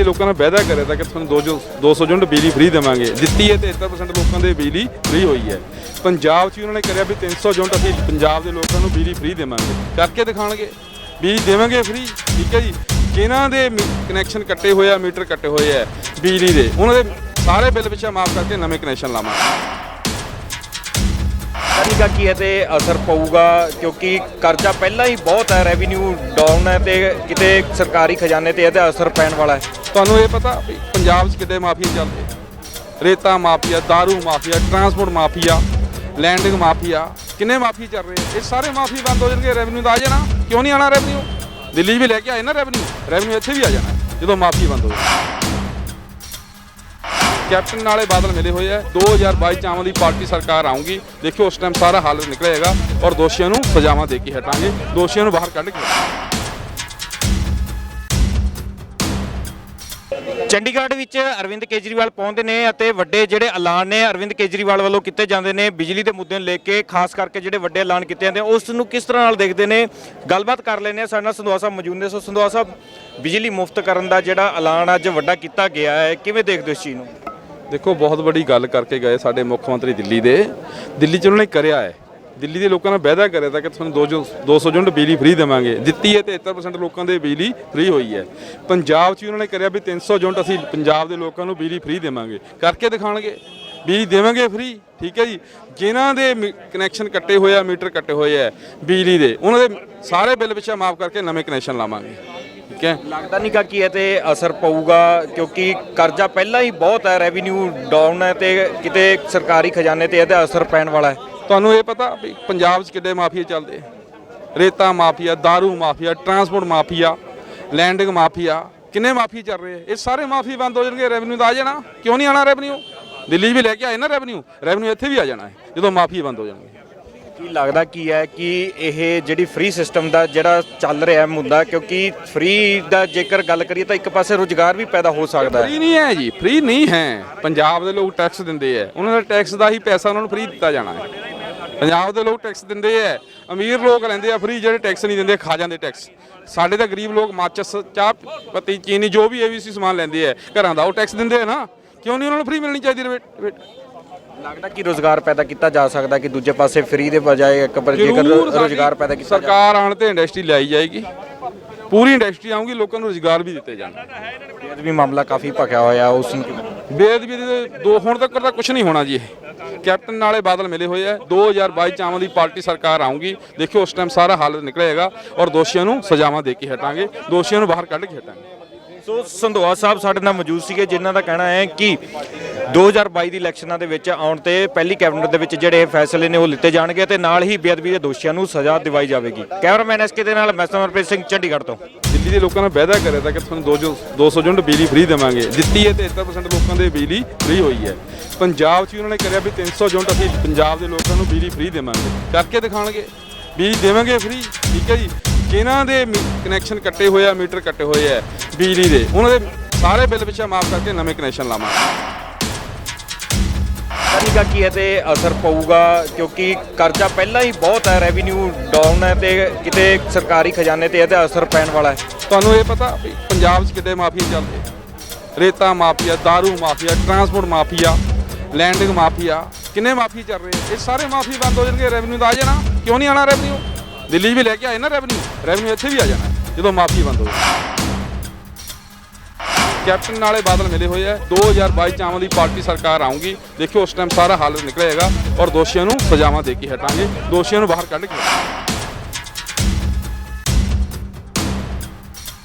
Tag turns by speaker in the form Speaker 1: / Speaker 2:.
Speaker 1: ਦੇ ਲੋਕਾਂ ਨਾਲ ਵਾਅਦਾ ਕਰਿਆ ਤਾਂ ਕਿ ਤੁਹਾਨੂੰ 200 200 ਯੂਨਿਟ ਬਿਜਲੀ ਫ੍ਰੀ ਦੇਵਾਂਗੇ। ਦਿੱਤੀ ਹੈ ਤੇ 73% ਲੋਕਾਂ ਦੇ ਬਿਜਲੀ ਫ੍ਰੀ ਹੋਈ ਹੈ। ਪੰਜਾਬ 'ਚ ਉਹਨਾਂ ਨੇ ਕਰਿਆ ਵੀ 300 ਯੂਨਿਟ ਅਸੀਂ ਪੰਜਾਬ ਦੇ ਲੋਕਾਂ ਨੂੰ ਬਿਜਲੀ ਫ੍ਰੀ ਦੇਵਾਂਗੇ। ਕਰਕੇ ਦਿਖਾਣਗੇ ਬਿਜਲੀ ਦੇਵਾਂਗੇ ਫ੍ਰੀ, ਠੀਕ ਹੈ ਜੀ? ਜਿਨ੍ਹਾਂ ਦੇ ਕਨੈਕਸ਼ਨ ਕੱਟੇ ਹੋਏ ਆ, ਮੀਟਰ ਕੱਟੇ ਹੋਏ ਆ, ਬਿਜਲੀ ਦੇ, ਉਹਨਾਂ ਦੇ ਸਾਰੇ ਬਿੱਲ ਪਿੱਛੇ ਮਾਫ ਕਰਕੇ ਨਵੇਂ ਕਨੈਕਸ਼ਨ ਲਾਵਾਂਗੇ
Speaker 2: ਦਾ ਕੀ ਹੈ ਤੇ ਅਸਰ ਪਊਗਾ ਕਿਉਂਕਿ ਕਰਜ਼ਾ ਪਹਿਲਾਂ ਹੀ ਬਹੁਤ ਹੈ ਰੈਵਨਿਊ ਡਾਊਨ ਹੈ ਤੇ ਕਿਤੇ ਸਰਕਾਰੀ ਖਜ਼ਾਨੇ ਤੇ ਇਹਦਾ ਅਸਰ ਪੈਣ ਵਾਲਾ ਹੈ।
Speaker 1: ਤੁਹਾਨੂੰ ਇਹ ਪਤਾ ਵੀ ਪੰਜਾਬ 'ਚ ਕਿੱਡੇ ਮਾਫੀਆ ਚੱਲਦੇ ਰੇਤਾ ਮਾਫੀਆ दारू mafia, transport mafia, landing mafia, ਕਿੰਨੇ ਮਾਫੀ ਚੱਲ ਰਹੇ ਆ? ਇਹ ਸਾਰੇ ਮਾਫੀ ਬੰਦ ਹੋ ਜਾਣਗੇ ਰੈਵਨਿਊ ਦਾ ਆ ਜਾਣਾ। ਕਿਉਂ ਨਹੀਂ ਆਣਾ ਰੈਵਨਿਊ ਦਿੱਲੀ 'ਚ ਵੀ ਲੈ ਕੇ ਆਏ ਨਾ ਰੈਵਨਿਊ ਰੈਵਨਿਊ ਇੱਥੇ ਵੀ ਆ ਜਾਣਾ, ਜਦੋਂ ਮਾਫੀ ਬੰਦ ਹੋ ਜਾਣੀ। ਕੈਪਟਨ ਨਾਲੇ ਬਾਦਲ ਮਿਲੇ ਹੋਏ ਆ। 2022 ਚ ਆਮ ਦੀ ਪਾਰਟੀ ਸਰਕਾਰ ਆਉਂਗੀ ਦੇਖਿਓ ਉਸ ਟਾਈਮ ਸਾਰਾ ਹੱਲ ਨਿਕਲੇਗਾ ਔਰ ਦੋਸ਼ੀਆਂ ਨੂੰ ਸਜ਼ਾਵਾਂ ਦੇ ਕੇ ਹਟਾਂਗੇ। ਦੋਸ਼ੀਆਂ ਨੂੰ ਬਾਹਰ ਕੱਢ ਕੇ
Speaker 2: ਚੰਡੀਗੜ੍ਹ ਵਿੱਚ ਅਰਵਿੰਦ ਕੇਜਰੀਵਾਲ ਪਹੁੰਚਦੇ ਨੇ ਅਤੇ ਵੱਡੇ ਜਿਹੜੇ ਐਲਾਨ ਨੇ ਅਰਵਿੰਦ ਕੇਜਰੀਵਾਲ ਵੱਲੋਂ ਕੀਤੇ ਜਾਂਦੇ ਨੇ ਬਿਜਲੀ ਦੇ ਮੁੱਦੇ ਨੂੰ ਲੈ ਕੇ, ਖਾਸ ਕਰਕੇ ਜਿਹੜੇ ਵੱਡੇ ਐਲਾਨ ਕੀਤੇ ਜਾਂਦੇ ਉਸ ਨੂੰ ਕਿਸ ਤਰ੍ਹਾਂ ਨਾਲ ਦੇਖਦੇ ਨੇ? ਗੱਲਬਾਤ ਕਰ ਲੈਂਦੇ ਆ ਸਾਡੇ ਨਾਲ ਸੰਧਵਾ ਸਾਹਿਬ ਮੌਜੂਦ ਨੇ। ਸੋ ਸੰਧਵਾ ਸਾਹਿਬ, ਬਿਜਲੀ ਮੁਫਤ ਕਰਨ ਦਾ ਜਿਹੜਾ ਐਲਾਨ ਅੱਜ ਵੱਡਾ ਕੀਤਾ ਗਿਆ ਹੈ, ਕਿਵੇਂ ਦੇਖਦੇ ਹੋ ਇਸ ਚੀਜ਼ ਨੂੰ?
Speaker 1: ਦੇਖੋ, ਬਹੁਤ ਵੱਡੀ ਗੱਲ ਕਰਕੇ ਗਏ ਸਾਡੇ ਮੁੱਖ ਮੰਤਰੀ ਦਿੱਲੀ ਦੇ। ਦਿੱਲੀ 'ਚ ਉਹਨਾਂ ਨੇ ਕਰਿਆ ਹੈ। ਦਿੱਲੀ ਦੇ ਲੋਕਾਂ ਨਾਲ ਵਾਅਦਾ ਕਰਿਆ ਤਾਂ ਕਿ ਤੁਹਾਨੂੰ 200 200 ਯੂਨਿਟ ਬਿਜਲੀ ਫ੍ਰੀ ਦੇਵਾਂਗੇ। ਦਿੱਤੀ ਹੈ ਤੇ 73% ਲੋਕਾਂ ਦੇ ਬਿਜਲੀ ਫ੍ਰੀ ਹੋਈ ਹੈ। ਪੰਜਾਬ 'ਚ ਵੀ ਉਹਨਾਂ ਨੇ ਕਰਿਆ ਵੀ 300 ਯੂਨਿਟ ਅਸੀਂ ਪੰਜਾਬ ਦੇ ਲੋਕਾਂ ਨੂੰ ਬਿਜਲੀ ਫ੍ਰੀ ਦੇਵਾਂਗੇ। ਕਰਕੇ ਦਿਖਾਣਗੇ ਬਿਜਲੀ ਦੇਵਾਂਗੇ ਫ੍ਰੀ ਠੀਕ ਹੈ ਜੀ? ਜਿਨ੍ਹਾਂ ਦੇ ਕਨੈਕਸ਼ਨ ਕੱਟੇ ਹੋਏ ਆ, ਮੀਟਰ ਕੱਟੇ ਹੋਏ ਆ, ਬਿਜਲੀ ਦੇ, ਉਹਨਾਂ ਦੇ ਸਾਰੇ ਬਿੱਲ ਪਿੱਛੇ ਮਾਫ ਕਰਕੇ ਨਵੇਂ ਕਨੈਕਸ਼ਨ ਲਾਵਾਂਗੇ। ਠੀਕ ਹੈ?
Speaker 2: ਲੱਗਦਾ ਨਹੀਂ ਕਾ ਕੀ ਹੈ ਤੇ ਅਸਰ ਪਊਗਾ, ਕਿਉਂਕਿ ਕਰਜ਼ਾ ਪਹਿਲਾਂ ਹੀ ਬਹੁਤ ਹੈ ਰੈਵਨਿਊ ਡਾਊਨ ਹੈ ਤੇ ਕਿਤੇ ਸਰਕਾਰੀ ਖਜ਼ਾਨੇ ਤੇ ਇਹਦਾ ਅਸਰ ਪੈਣ ਵਾਲਾ ਹੈ।
Speaker 1: ਤੁਹਾਨੂੰ ਇਹ ਪਤਾ ਵੀ ਪੰਜਾਬ 'ਚ ਕਿੱਡੇ ਮਾਫੀਆ ਚੱਲਦੇ ਰੇਤਾ ਮਾਫੀਆ दारू mafia transport mafia landing mafia ਕਿੰਨੇ ਮਾਫੀ ਚੱਲ ਰਹੇ ਇਹ ਸਾਰੇ ਮਾਫੀ ਬੰਦ ਹੋ ਜਾਣਗੇ ਰੈਵਨਿਊ ਦਾ ਆ ਜਾਣਾ। ਕਿਉਂ ਨਹੀਂ ਆਣਾ ਰੈਵਨਿਊ ਦਿੱਲੀ 'ਚ ਵੀ ਲੈ ਕੇ ਆਏ ਨਾ ਰੈਵਨਿਊ ਰੈਵਨਿਊ ਇੱਥੇ ਵੀ ਆ ਜਾਣਾ ਹੈ ਜਦੋਂ ਮਾਫੀ ਬੰਦ ਹੋ ਜਾਣਗੇ।
Speaker 2: ਕੀ ਲੱਗਦਾ ਕੀ ਹੈ ਕਿ ਇਹ ਜਿਹੜੀ ਫ੍ਰੀ ਸਿਸਟਮ ਦਾ ਜਿਹੜਾ ਚੱਲ ਰਿਹਾ ਮੁੱਦਾ ਕਿਉਂਕਿ ਫ੍ਰੀ ਦਾ ਜੇਕਰ ਗੱਲ ਕਰੀਏ ਤਾਂ ਇੱਕ ਪਾਸੇ ਰੋਜ਼ਗਾਰ ਵੀ ਪੈਦਾ ਹੋ ਸਕਦਾ ਹੈ।
Speaker 1: ਫ੍ਰੀ ਨਹੀਂ ਹੈ ਜੀ ਫ੍ਰੀ ਨਹੀਂ ਹੈ। ਪੰਜਾਬ ਦੇ ਲੋਕ ਟੈਕਸ ਦਿੰਦੇ ਆ। ਉਹਨਾਂ ਦਾ ਟੈਕਸ ਦਾ ਹੀ ਪੈਸਾ ਉਹਨਾਂ ਨੂੰ ਫ੍ਰੀ ਦਿੱਤਾ ਜਾਣਾ ਹੈ। ਪੰਜਾਬ ਦੇ ਲੋਕ ਟੈਕਸ ਦਿੰਦੇ ਆ ਅਮੀਰ ਲੋਕ ਲੈਂਦੇ ਆ ਫ੍ਰੀ ਜਿਹੜੇ ਟੈਕਸ ਨਹੀਂ ਦਿੰਦੇ ਖਾ ਜਾਂਦੇ ਟੈਕਸ ਸਾਡੇ ਤਾਂ ਗਰੀਬ ਲੋਕ ਮਾਚਸ ਚਾਹ ਪੱਤੀ ਚੀਨੀ ਜੋ ਵੀ ਏਬੀਸੀ ਸਮਾਨ ਲੈਂਦੇ ਆ ਘਰਾਂ ਦਾ ਉਹ ਟੈਕਸ ਦਿੰਦੇ ਆ ਨਾ। ਕਿਉਂ ਨਹੀਂ ਉਹਨਾਂ ਨੂੰ ਫ੍ਰੀ ਮਿਲਣੀ ਚਾਹੀਦੀ ਰੇਟ
Speaker 2: ਲੱਗਦਾ ਕਿ ਰੋਜ਼ਗਾਰ ਪੈਦਾ ਕੀਤਾ ਜਾ ਸਕਦਾ ਕਿ ਦੂਜੇ ਪਾਸੇ ਫ੍ਰੀ ਦੇ ਬਜਾਏ ਇੱਕ ਪਰ ਜੇਕਰ ਰੋਜ਼ਗਾਰ ਪੈਦਾ ਕੀਤਾ
Speaker 1: ਸਰਕਾਰ ਆਣ ਤੇ ਇੰਡਸਟਰੀ ਲਾਈ ਜਾਏਗੀ। ਪੂਰੀ ਇੰਡਸਟਰੀ ਆਊਗੀ ਲੋਕਾਂ ਨੂੰ ਰੋਜ਼ਗਾਰ ਵੀ ਦਿੱਤੇ ਜਾਣਗੇ।
Speaker 2: ਇਹ ਵੀ ਮਾਮਲਾ ਕਾਫੀ ਭਖਿਆ ਹੋਇਆ ਉਸ ਨੂੰ
Speaker 1: ਬੇਅਦਬੀ ਦੇ ਦੋ ਹੁਣ ਤੱਕ ਤਾਂ ਕੁਝ ਨਹੀਂ ਹੋਣਾ ਜੀ ਇਹ। ਕੈਪਟਨ ਨਾਲੇ ਬਾਦਲ ਮਿਲੇ ਹੋਏ ਆ। 2022 ਚ ਆਮ ਆਦਮੀ ਪਾਰਟੀ ਸਰਕਾਰ ਆਉਂਗੀ ਦੇਖਿਓ ਉਸ ਟਾਈਮ ਸਾਰਾ ਹੱਲ ਨਿਕਲੇਗਾ ਔਰ ਦੋਸ਼ੀਆਂ ਨੂੰ ਸਜ਼ਾਵਾਂ ਦੇ ਕੇ ਹਟਾਂਗੇ। ਦੋਸ਼ੀਆਂ ਨੂੰ ਬਾਹਰ ਕੱਢ ਕੇ ਹਟਾਂਗੇ।
Speaker 2: ਸੋ ਸੰਧਵਾ ਸਾਹਿਬ ਸਾਡੇ ਨਾਲ ਮੌਜੂਦ ਸੀਗੇ, ਜਿਨ੍ਹਾਂ ਦਾ ਕਹਿਣਾ ਹੈ ਕਿ 2022 ਦੀ ਇਲੈਕਸ਼ਨਾਂ ਦੇ ਵਿੱਚ ਆਉਣ ਤੇ ਪਹਿਲੀ ਕੈਬਨਿਟ ਦੇ ਵਿੱਚ ਜਿਹੜੇ ਇਹ ਫੈਸਲੇ ਨੇ ਉਹ ਲਿੱਤੇ ਜਾਣਗੇ ਤੇ ਨਾਲ ਹੀ ਬੇਅਦਬੀ ਦੇ ਦੋਸ਼ੀਆਂ ਨੂੰ ਸਜ਼ਾ ਦਿਵਾਈ ਜਾਵੇਗੀ। ਕੈਮਰਾਮੈਨ ਐਸਕੇ ਦੇ ਨਾਲ, ਮੈਂ ਸਮਰਪ੍ਰੀਤ ਸਿੰਘ, ਚੰਡੀਗੜ੍ਹ ਤੋਂ।
Speaker 1: ਜਿਹਦੇ ਲੋਕਾਂ ਨਾਲ ਵਾਅਦਾ ਕਰਿਆ ਤਾਂ ਕਿ ਤੁਹਾਨੂੰ 200 200 ਯੂਨਿਟ ਬਿਜਲੀ ਫ੍ਰੀ ਦੇਵਾਂਗੇ। ਦਿੱਤੀ ਹੈ ਤੇ 73% ਲੋਕਾਂ ਦੇ ਬਿਜਲੀ ਫ੍ਰੀ ਹੋਈ ਹੈ। ਪੰਜਾਬ 'ਚ ਵੀ ਉਹਨਾਂ ਨੇ ਕਰਿਆ ਵੀ 300 ਯੂਨਿਟ ਅਸੀਂ ਪੰਜਾਬ ਦੇ ਲੋਕਾਂ ਨੂੰ ਬਿਜਲੀ ਫ੍ਰੀ ਦੇਵਾਂਗੇ। ਕਰਕੇ ਦਿਖਾਣਗੇ ਬਿਜਲੀ ਦੇਵਾਂਗੇ ਫ੍ਰੀ ਠੀਕ ਹੈ ਜੀ? ਜਿਨ੍ਹਾਂ ਦੇ ਕਨੈਕਸ਼ਨ ਕੱਟੇ ਹੋਏ ਆ, ਮੀਟਰ ਕੱਟੇ ਹੋਏ ਆ ਬਿਜਲੀ ਦੇ? ਉਹਨਾਂ ਦੇ ਸਾਰੇ ਬਿੱਲ ਪਿੱਛੇ ਮਾਫ ਕਰਕੇ ਨਵੇਂ ਕਨੈਕਸ਼ਨ ਲਾਵਾਂਗੇ।
Speaker 2: ਦਾ ਕੀ ਹੈ ਤੇ ਅਸਰ ਪਊਗਾ? ਕਿਉਂਕਿ ਕਰਜ਼ਾ ਪਹਿਲਾਂ ਹੀ ਬਹੁਤ ਹੈ ਰੈਵਨਿਊ ਡਾਊਨ ਹੈ ਤੇ ਕਿਤੇ ਸਰਕਾਰੀ ਖਜ਼ਾਨੇ ਤੇ ਇਹਦਾ ਅਸਰ ਪੈਣ ਵਾਲਾ ਹੈ।
Speaker 1: ਤੁਹਾਨੂੰ ਇਹ ਪਤਾ ਵੀ ਪੰਜਾਬ 'ਚ ਕਿਤੇ ਮਾਫੀਆ ਚੱਲਦੇ ਰੇਤਾ ਮਾਫੀਆ, दारू mafia transport mafia landing mafia, ਕਿੰਨੇ ਮਾਫੀ ਚੱਲ ਰਹੇ ਆ? ਇਹ ਸਾਰੇ ਮਾਫੀ ਬੰਦ ਹੋ ਜਾਣਗੇ ਰੈਵਨਿਊ ਦਾ ਆ ਜਾਣਾ। ਕਿਉਂ ਨਹੀਂ ਆਣਾ ਰੈਵਨਿਊ ਦਿੱਲੀ 'ਚ ਵੀ ਲੈ ਕੇ ਆਏ ਨਾ ਰੈਵਨਿਊ ਰੈਵਨਿਊ ਇੱਥੇ ਵੀ ਆ ਜਾਣਾ, ਜਦੋਂ ਮਾਫੀ ਬੰਦ ਹੋ ਜਾਣੀ ਕੈਪਟਨ ਨਾਲੇ ਬਾਦਲ ਮਿਲੇ ਹੋਏ ਆ। 2022 ਚ ਆਮ ਆਦਮੀ ਪਾਰਟੀ ਸਰਕਾਰ ਆਉਂਗੀ ਦੇਖਿਓ ਉਸ ਟਾਈਮ ਸਾਰਾ ਹੱਲ ਨਿਕਲੇਗਾ ਔਰ ਦੋਸ਼ੀਆਂ ਨੂੰ ਸਜ਼ਾਵਾਂ ਦੇ ਕੇ ਹਟਾਂਗੇ। ਦੋਸ਼ੀਆਂ ਨੂੰ ਬਾਹਰ ਕੱਢ ਕੇ